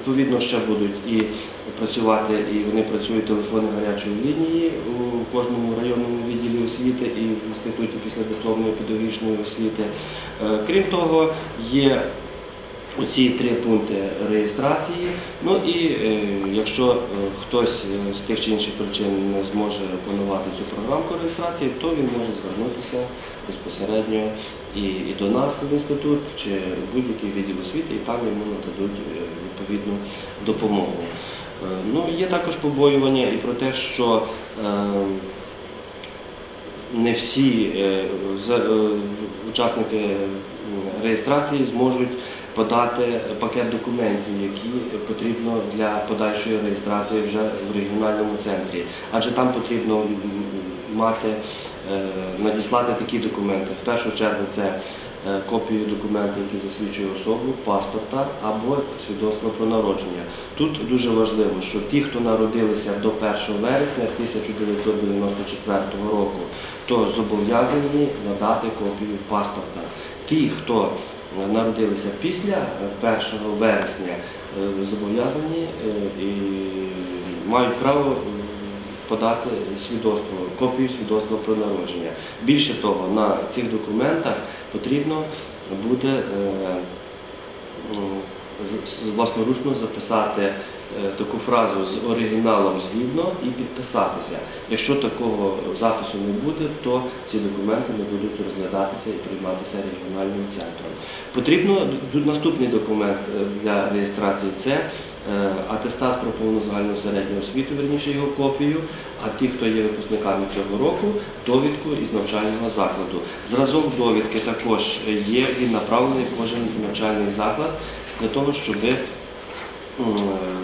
Відповідно, ще будуть і працювати, і вони працюють телефони гарячої лінії у кожному районному відділі освіти і в інституті післядипломної педагогічної освіти. Е, Крім того, є оці три пункти реєстрації. Ну і е, якщо е, хтось е, з тих чи інших причин не зможе опанувати цю програмку реєстрації, то він може звернутися безпосередньо і, і до нас в інститут чи будь-який відділ освіти, і там йому нададуть е, відповідну допомогу. Ну, є також побоювання і про те, що е, не всі е, за- е, учасники реєстрації зможуть подати пакет документів, які потрібно для подальшої реєстрації вже в регіональному центрі. Адже там потрібно мати, е, надіслати такі документи. В першу чергу це е, копію документу, який засвідчує особу, паспорта або свідоцтво про народження. Тут дуже важливо, що ті, хто народилися до 1 вересня 1994 року, то зобов'язані надати копію паспорта. Ті, хто народилися після е, 1 вересня, е, зобов'язані е, і мають право е, подати свідоцтво, копію свідоцтва про народження. Більше того, на цих документах потрібно буде е, власноручно записати е, таку фразу з оригіналом згідно і підписатися. Якщо такого запису не буде, то ці документи не будуть розглядатися і прийматися регіональним центром. Потрібно наступний документ е, для реєстрації це е, атестат про повну загальну середню освіту, верніше його копію, а ті, хто є випускниками цього року, довідку із навчального закладу. Зразок довідки також є, він направлений кожен навчальний заклад для того, щоб м,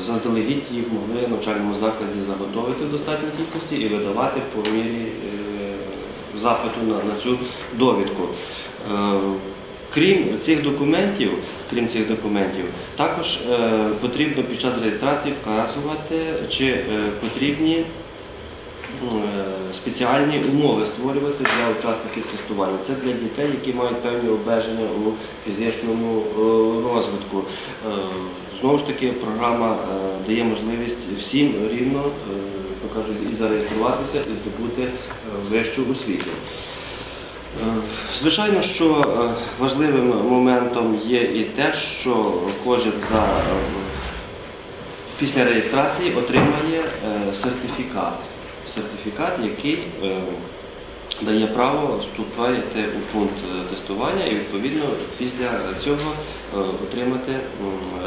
заздалегідь їх могли в навчальному закладі заготовити в достатній кількості і видавати по мірі е, запиту на, цю довідку. Е, Крім цих документів, крім цих документів, також е, потрібно під час реєстрації вказувати, чи е, потрібні е, спеціальні умови створювати для учасників тестування. Це для дітей, які мають певні обмеження у фізичному е, розвитку. Знову ж таки, програма е, дає можливість всім рівно е, і зареєструватися, і здобути е, вищу освіту. Звичайно, що важливим моментом є і те, що кожен за після реєстрації отримає сертифікат. Сертифікат, який дає право вступати у пункт е, тестування і відповідно після цього е, отримати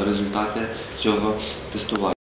результати цього тестування.